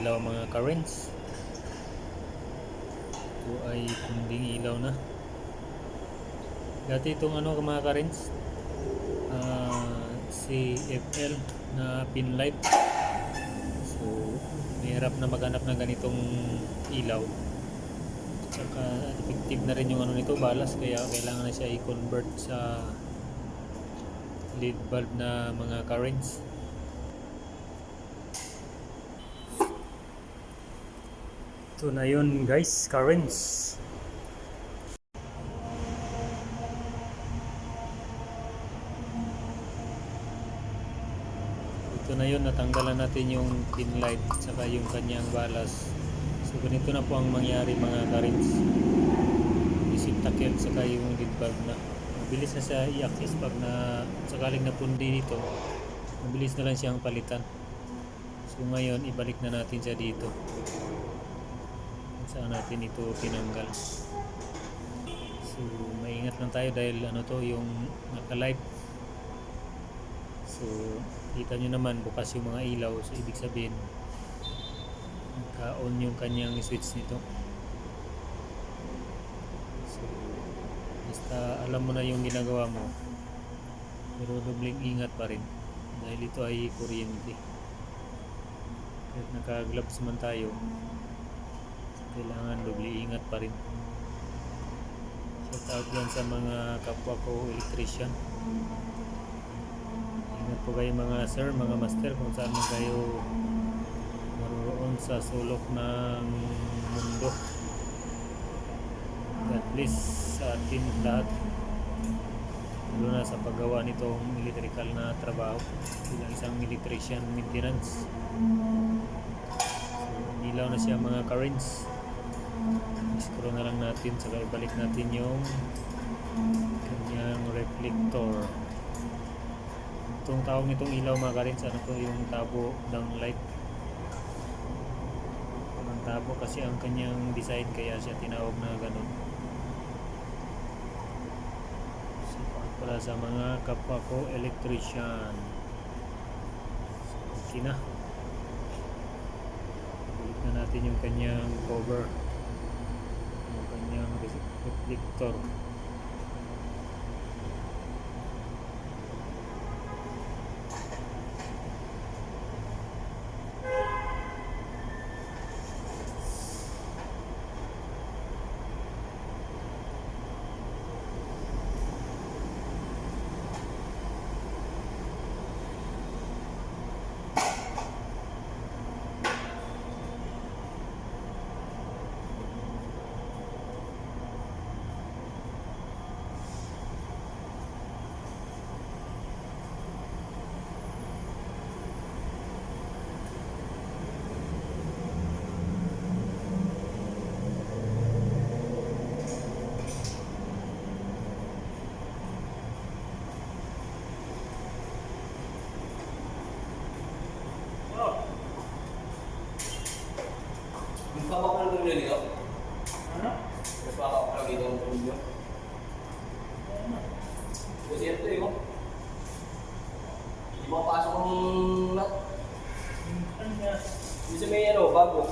ilaw mga currents. Ito ay kunding ilaw na. Dati itong ano mga currents, ah, CFL na pin light. So, mahirap na maghanap ng ganitong ilaw. Tsaka effective na rin yung ano nito, balas. Kaya kailangan na siya i-convert sa LED bulb na mga currents. Ito na yun guys, currents. Ito na yun, natanggalan natin yung pin light saka yung kanyang balas. So ganito na po ang mangyari mga currents. Isip takil saka yung lead bulb na. Mabilis na siya i-access pag na sakaling napundi dito. Mabilis na lang siyang palitan. So ngayon, ibalik na natin siya dito. Saan natin ito tinanggal. So maingat lang tayo dahil ano to yung naka-light. So kita nyo naman bukas yung mga ilaw. So ibig sabihin naka-on yung kanyang switch nito. So basta alam mo na yung ginagawa mo. Pero dobling ingat pa rin. Dahil ito ay kuryente. Kahit naka-gloves man tayo, kailangan doble ingat pa rin. Shout out yan sa mga kapwa ko electrician. Ingat po kayo mga sir, mga master kung saan man kayo naroon sa sulok ng mundo. God bless sa atin lahat. Lalo na sa paggawa nitong electrical na trabaho bilang isang electrician maintenance. So, ilaw na siya mga currents. I-screw na lang natin saka ibalik natin yung kanyang reflector. Itong tawag nitong ilaw mga currents, ano to yung tabo ng light. Ang tabo kasi ang kanyang design kaya siya tinawag na ganun. So, para sa mga kapwa ko electrician. So, okay na. Balik na natin yung kanyang cover. Yung kanyang re- Gusto ko ng dito. Ano? Gusto ko pa dito ng tulyo. Kasi ito oh. Hindi mo pasok ang lahat. Ano niya? Hindi sa may ano, bago.